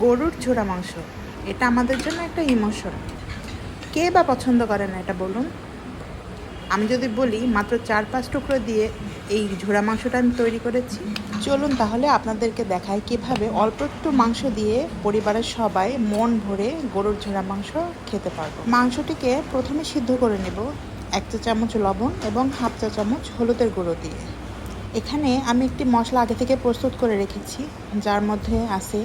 গরুর ঝোড়া মাংস। এটা আমাদের জন্য একটা ইমোশন। কে বা পছন্দ করে না এটা বলুন? আমি যদি বলি, মাত্র চার পাঁচ টুকরো দিয়ে এই ঝোড়া মাংসটা আমি তৈরি করেছি। চলুন তাহলে আপনাদেরকে দেখাই কীভাবে অল্প একটু মাংস দিয়ে পরিবারের সবাই মন ভরে গরুর ঝোড়া মাংস খেতে পারব। মাংসটিকে প্রথমে সিদ্ধ করে নেব এক চা চামচ লবণ এবং হাফ চা চামচ হলুদের গুঁড়ো দিয়ে। এখানে আমি একটি মশলা আগে থেকে প্রস্তুত করে রেখেছি, যার মধ্যে আছে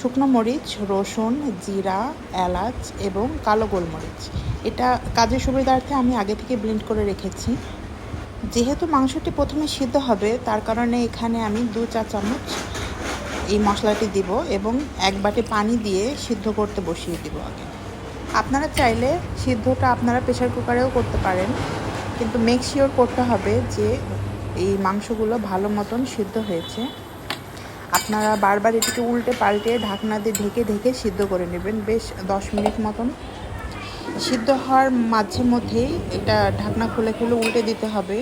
শুকনো মরিচ, রসুন, জিরা, এলাচ এবং কালো গোলমরিচ। এটা কাজের সুবিধার্থে আমি আগে থেকে ব্লেন্ড করে রেখেছি। যেহেতু মাংসটি প্রথমে সিদ্ধ হবে, তার কারণে এখানে আমি দু চা চামচ এই মশলাটি দিব এবং এক বাটি পানি দিয়ে সিদ্ধ করতে বসিয়ে দিব আগে। আপনারা চাইলে সিদ্ধটা আপনারা প্রেশার কুকারেও করতে পারেন, কিন্তু মেক শিওর করতে হবে যে এই মাংসগুলো ভালো মতন সিদ্ধ হয়েছে। আপনারা বারবার এটিকে উল্টে পাল্টে ঢাকনা দিয়ে ঢেকে ঢেকে সিদ্ধ করে নেবেন। বেশ দশ মিনিট মতন। সিদ্ধ হওয়ার মাঝে মধ্যেই এটা ঢাকনা খুলে খুলে উল্টে দিতে হবে।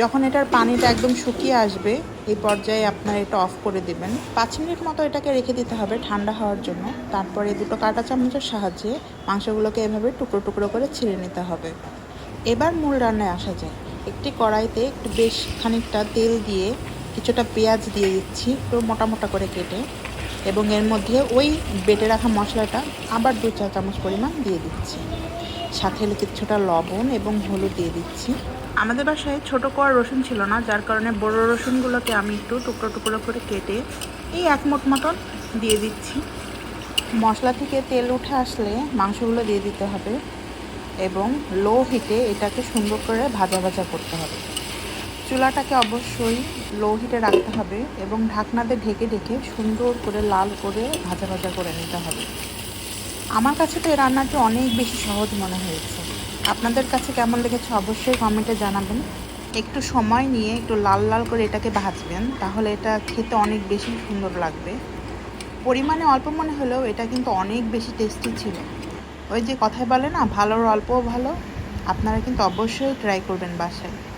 যখন এটার পানিটা একদম শুকিয়ে আসবে, এই পর্যায়ে আপনারা এটা অফ করে দেবেন। পাঁচ মিনিট মতো এটাকে রেখে দিতে হবে ঠান্ডা হওয়ার জন্য। তারপরে দুটো কাঁটা চামচের সাহায্যে মাংসগুলোকে এভাবে টুকরো টুকরো করে ছিঁড়ে নিতে হবে। এবার মূল রান্নায় আসা যায় একটি কড়াইতে একটু বেশ খানিকটা তেল দিয়ে কিছুটা পেঁয়াজ দিয়ে দিচ্ছি একটু মোটা মোটা করে কেটে। এবং এর মধ্যে ওই বেটে রাখা মশলাটা আবার দু চা চামচ পরিমাণ দিয়ে দিচ্ছি। সাথে কিছুটা লবণ এবং হলুদ দিয়ে দিচ্ছি। আমাদের বাসায় ছোটো কোয়া রসুন ছিল না, যার কারণে বড় রসুনগুলোকে আমি একটু টুকরো টুকরো করে কেটে এই এক মুঠ মতন দিয়ে দিচ্ছি। মশলা থেকে তেল উঠে আসলে মাংসগুলো দিয়ে দিতে হবে। এবং লো হিটে এটাকে সুন্দর করে ভাজা ভাজা করতে হবে। চুলাটাকে অবশ্যই লো হিটে রাখতে হবে এবং ঢাকনাতে ঢেকে ঢেকে সুন্দর করে লাল করে ভাজা ভাজা করে নিতে হবে। আমার কাছে তো এই রান্নাটি অনেক বেশি সহজ মনে হয়েছে। আপনাদের কাছে কেমন লেগেছে অবশ্যই কমেন্টে জানাবেন। একটু সময় নিয়ে একটু লাল লাল করে এটাকে ভাজবেন, তাহলে এটা খেতে অনেক বেশি সুন্দর লাগবে। পরিমাণে অল্প মনে হলেও এটা কিন্তু অনেক বেশি টেস্টি ছিল। ওই যে কথায় বলে না ভালোর অল্পও ভালো। আপনারা কিন্তু অবশ্যই ট্রাই করবেন বাসায়।